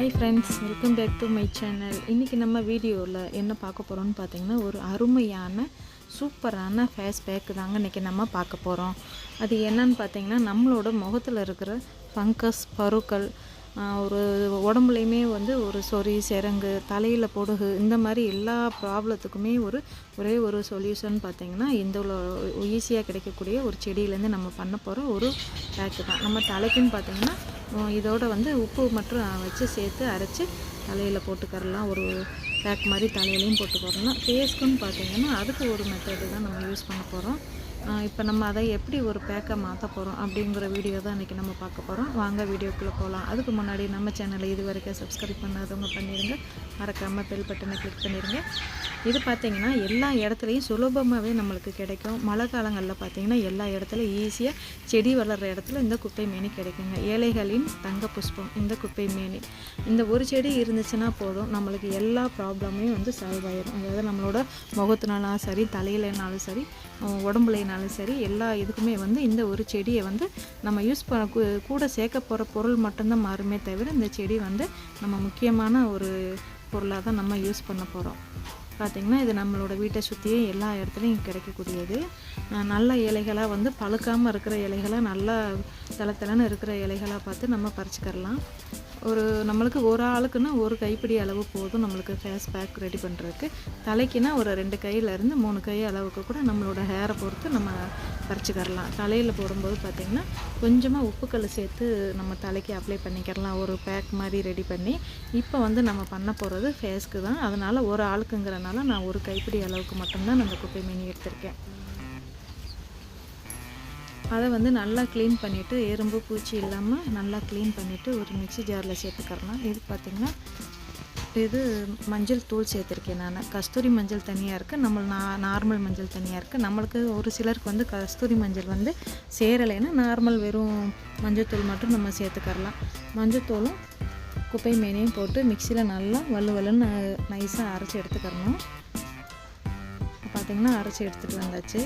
Hi friends welcome back to my channel இன்றைக்கி நம்ம வீடியோவில் என்ன பார்க்க போகிறோம்னு பார்த்தீங்கன்னா ஒரு அருமையான சூப்பரான ஃபேஸ் பேக் தாங்க இன்றைக்கி நம்ம பார்க்க போகிறோம் அது என்னன்னு பார்த்தீங்கன்னா நம்மளோட முகத்தில் இருக்கிற ஃபங்கஸ் பருக்கள் ஒரு உடம்புலையுமே வந்து ஒரு சொறி சிரங்கு தலையில் பொடுகு இந்த மாதிரி எல்லா ப்ராப்ளத்துக்குமே ஒரு ஒரே ஒரு சொல்யூஷன் பார்த்திங்கன்னா இந்த ஈஸியாக கிடைக்கக்கூடிய ஒரு செடியிலேருந்து நம்ம பண்ண போகிற ஒரு பேக்கு தான். நம்ம தலைக்குன்னு பார்த்திங்கன்னா இதோட வந்து உப்பு மற்றும் வச்சு சேர்த்து அரைச்சி தலையில் போட்டுக்கறலாம். ஒரு பேக் மாதிரி தலையிலையும் போட்டுக்கறலாம். ஃபேஸ்க்குன்னு பார்த்திங்கன்னா அதுக்கு ஒரு மெத்தடு தான் நம்ம யூஸ் பண்ண போகிறோம் இப்போ நம்ம அதை எப்படி ஒரு பேக்கை மாற்ற போகிறோம் அப்படிங்கிற வீடியோ தான் இன்றைக்கி நம்ம பார்க்க போகிறோம் வாங்க வீடியோக்குள்ளே போகலாம் அதுக்கு முன்னாடி நம்ம சேனலை இது வரைக்கும் சப்ஸ்கிரைப் பண்ணாதவங்க பண்ணிடுங்க மறக்காமல் பெல் பட்டனை கிளிக் பண்ணிடுங்க இது பார்த்திங்கன்னா எல்லா இடத்துலையும் சுலபமாகவே நம்மளுக்கு கிடைக்கும். மழை காலங்களில் பார்த்தீங்கன்னா எல்லா இடத்துலையும் ஈஸியாக செடி வளர்கிற இடத்துல இந்த குப்பை மேனி கிடைக்குங்க. ஏழைகளின் தங்க புஷ்பம் இந்த குப்பை மேனி. இந்த ஒரு செடி இருந்துச்சுன்னா போதும். நம்மளுக்கு எல்லா ப்ராப்ளமையும் வந்து சால்வ் ஆயிடும் அதாவது நம்மளோட முகத்தினாலும் சரி தலையிலனாலும் சரி உடம்புலையும் செடினாலும் சரி எல்லா இதுக்குமே வந்து இந்த ஒரு செடியை வந்து நம்ம யூஸ் பண்ண கூட சேர்க்க போகிற பொருள் மட்டும்தான் மாறுமே தவிர இந்த செடி வந்து நம்ம முக்கியமான ஒரு பொருளாக தான் நம்ம யூஸ் பண்ண போகிறோம் பார்த்திங்கன்னா இது நம்மளோட வீட்டை சுற்றியே எல்லா இடத்துலையும் கிடைக்கக்கூடியது. நல்ல இலைகளாக வந்து பழுக்காமல் இருக்கிற இலைகளாக நல்லா தலை தலைன்னு இருக்கிற இலைகளாக பார்த்து நம்ம பறிச்சுக்கரலாம் ஒரு நம்மளுக்கு ஒரு ஆளுக்குன்னா ஒரு கைப்பிடி அளவு போதும் நம்மளுக்கு ஃபேஸ் பேக் ரெடி பண்ணுறதுக்கு தலைக்குன்னா ஒரு ரெண்டு கையிலேருந்து மூணு கை அளவுக்கு கூட நம்மளோட ஹேரை பொறுத்து நம்ம பறிச்சுக்கரலாம் தலையில் போடும்போது பார்த்திங்கன்னா கொஞ்சமாக உப்புக்கல் சேர்த்து நம்ம தலைக்கு அப்ளை பண்ணிக்கிறலாம். ஒரு பேக் மாதிரி ரெடி பண்ணி. இப்போ வந்து நம்ம பண்ண போகிறது ஃபேஸ்க்கு தான். அதனால் ஒரு ஆளுக்குங்கிறனால நான் ஒரு கைப்பிடி அளவுக்கு மட்டும்தான் அந்த குப்பை மீனி எடுத்திருக்கேன். அதை வந்து நல்லா க்ளீன் பண்ணிவிட்டு எறும்பு பூச்சி இல்லாமல் நல்லா க்ளீன் பண்ணிவிட்டு ஒரு மிக்சி ஜாரில் சேர்த்துக்கறலாம் இது பார்த்திங்கன்னா இது மஞ்சள் தூள் சேர்த்துருக்கேன் நான். கஸ்தூரி மஞ்சள் தனியாக இருக்குது நம்ம நா நார்மல் மஞ்சள் தனியாக இருக்குது நம்மளுக்கு ஒரு சிலருக்கு வந்து கஸ்தூரி மஞ்சள் வந்து சேரலைன்னா நார்மல் வெறும் மஞ்சள் தூள் மட்டும் நம்ம சேர்த்துக்கரலாம் மஞ்சள் தூளும் குப்பை மேனையும் போட்டு மிக்சியில் நல்லா வலு வலுன்னு நைஸாக அரைச்சி எடுத்துக்கறணும். பார்த்திங்கன்னா அரைச்சி எடுத்துகிட்டு வந்தாச்சு.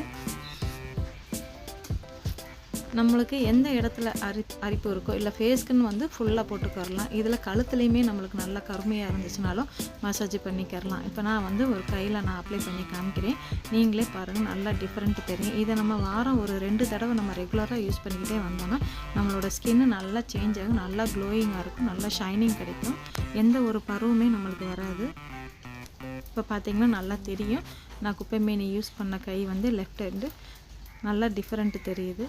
நம்மளுக்கு எந்த இடத்துல அரி அரிப்பு இருக்கோ இல்லை ஃபேஸ்க்குன்னு வந்து ஃபுல்லாக போட்டுக்கரலாம் இதில் கழுத்துலையுமே நம்மளுக்கு நல்லா கருமையாக இருந்துச்சுனாலும் மசாஜ் பண்ணிக்கரலாம் இப்போ நான் வந்து ஒரு கையில் நான் அப்ளை பண்ணி காமிக்கிறேன். நீங்களே பாருங்கள் நல்லா டிஃப்ரெண்ட் தெரியும். இதை நம்ம வாரம் ஒரு ரெண்டு தடவை நம்ம ரெகுலராக யூஸ் பண்ணிக்கிட்டே வந்தோம்னா நம்மளோட ஸ்கின்னு நல்லா சேஞ்ச் ஆகும் நல்லா க்ளோயிங்காக இருக்கும் நல்லா ஷைனிங் கிடைக்கும். எந்த ஒரு பருவமே நம்மளுக்கு வராது. இப்போ பார்த்தீங்கன்னா நல்லா தெரியும். நான் குப்பை மேனி யூஸ் பண்ண கை வந்து லெஃப்ட் ஹேண்டு நல்லா டிஃப்ரெண்ட் தெரியுது.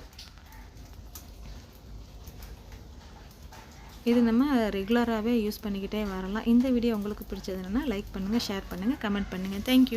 இது நம்ம ரெகுலராகவே யூஸ் பண்ணிக்கிட்டே வரலாம். இந்த வீடியோ உங்களுக்கு பிடிச்சதுன்னா லைக் பண்ணுங்கள் ஷேர் பண்ணுங்கள் கமெண்ட் பண்ணுங்கள் தேங்க்யூ